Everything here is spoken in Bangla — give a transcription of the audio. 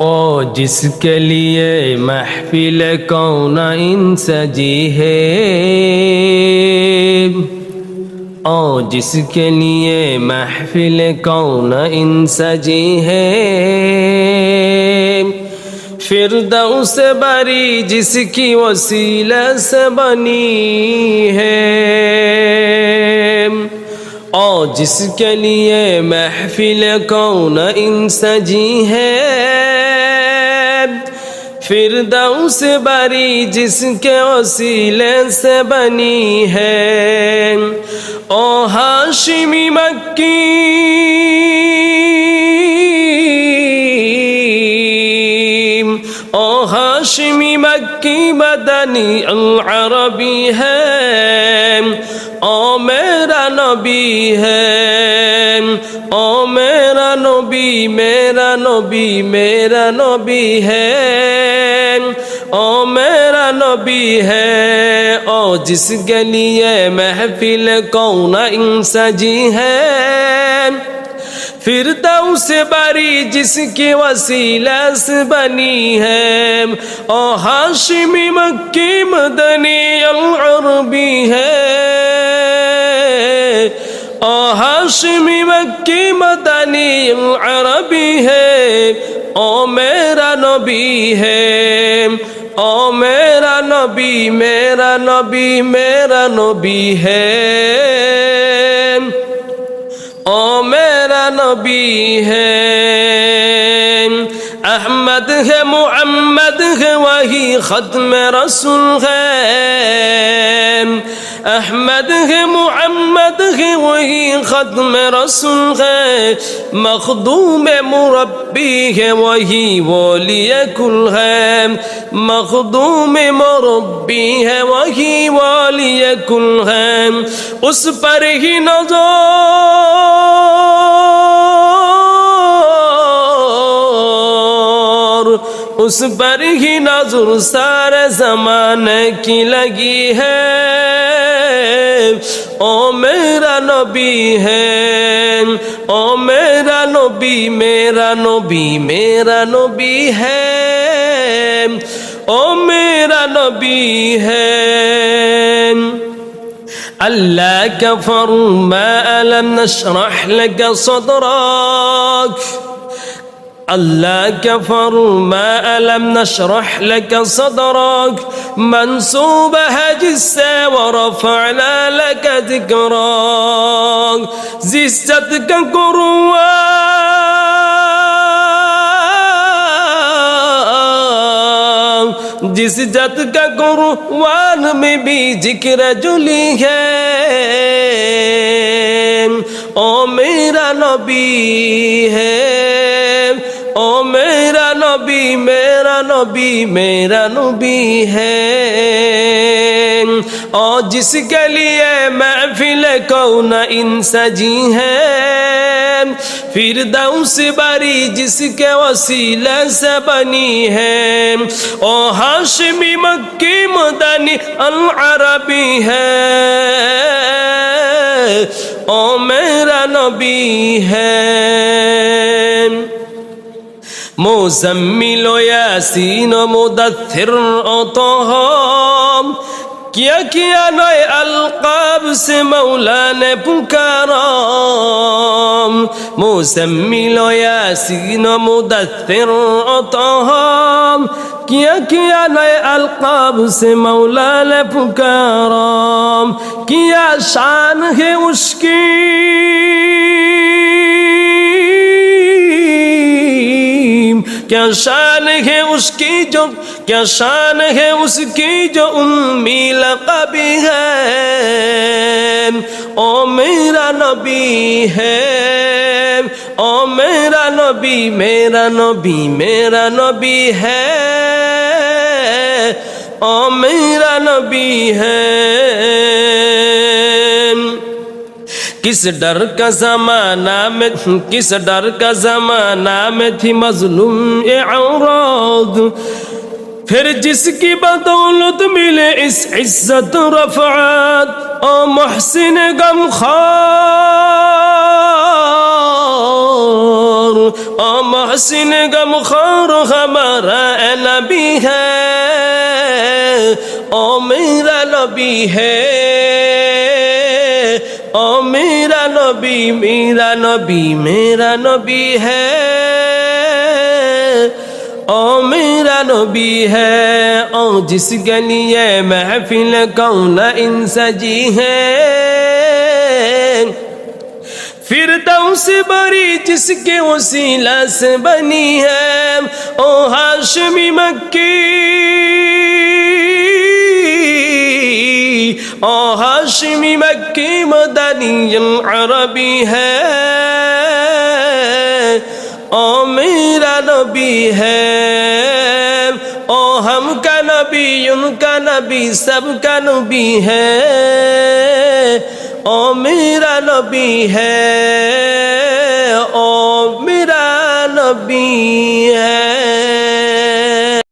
ओ जिसके लिए महफिल कौन इन सजी है ओ जिसके लिए महफिल कौन इन सजी है फिर से बरी जिसकी वसीला से बनी है جس کے لیے محفل کون ان سجی ہے فردوس بری جس کے وسیلے سے بنی ہے او ہاشمی مکی او हाशिमी मक्की मदनी अरबी है ओ मेरा नबी है ओ मेरा नबी मेरा नबी मेरा नबी है ओ मेरा नबी है ओ जिसके लिए महफिल कौन इन सजी है फिर से बरी जिसकी वसीला से बनी है ओ हाशिमी मक्की मदनी अरबी है ओ हाशिमी मक्की मदनी अरबी है ओ मेरा नबी है ओ मेरा नबी मेरा नबी मेरा नबी है ओ मेरा নবী হে احمد ہے محمد ہے وہی ختم رسول ہے احمد ہے محمد ہے وہی ختم رسول ہے مخدوم مربی ہے وہی ولی کل ہے مخدوم مربی ہے وہی ولی کل ہے اس پر ہی نظر اس پر ہی نظر سارے زمانے کی لگی ہے او میرا نبی ہے او میرا نبی میرا نبی میرا نبی ہے او میرا نبی ہے اللہ کا فرما علم نشرح لك صدرك ألا كفر ما ألم نشرح لك صدرك منصوب هجس ورفعنا لك ذكرك زستك قروان जिस जत का कुरबान में भी जिक्र जुली है ओ मेरा नबी है ओ मेरा नबी मेरा नबी मेरा नबी है। और जिसके लिए महफिल कौन इन सजी है। फिर से बरी जिसके वसीले से बनी है। ओ हाशमी मक्की मदनी अल अरबी है। ओ मेरा नबी है। মোজাম্মিল ইয়াসিন মুদাথির অতহম কিয়া কিয়া নয় আলকাব সে মৌলা পুকারম। মোজাম্মিল ইয়াসিন মুদাথির অতহম কিয়া কিয়া নয় আলকাব সে মৌলা পুকারম। কিয়া শান হে উস্কি क्या शान है उसकी जो, क्या शान है उसकी जो उम्मी लकबी है? ओ मेरा नबी है, ओ मेरा नबी मेरा नबी मेरा नबी है, ओ मेरा नबी है। किस डर का जमाना में किस डर का जमाना में थी मजलूम ए औरत फिर जिसकी बदौलत मिले इस इज्जत रफात ओ मोहसिन गम खार खौर ओ मोहसिन गम खौर हमारा ए नबी है ओ मेरा नबी है ओ मेरा नबी मेरा नबी मेरा नबी है ओ मेरा नबी है ओ जिसके लिए महफिल कौन इन सजी है फिर से बड़ी जिसके वसीला से बनी है ओ हाशमी मक्की ও হাশমি মক্কি মদানি আরবি হ্যাঁ ও মেরা নবী হ্যাঁ ও হম কা নবী, উনকা নবী সব কা নবী হ্যাঁ ও মেরা নবী হ্যাঁ ও মেরা নবী হ্যাঁ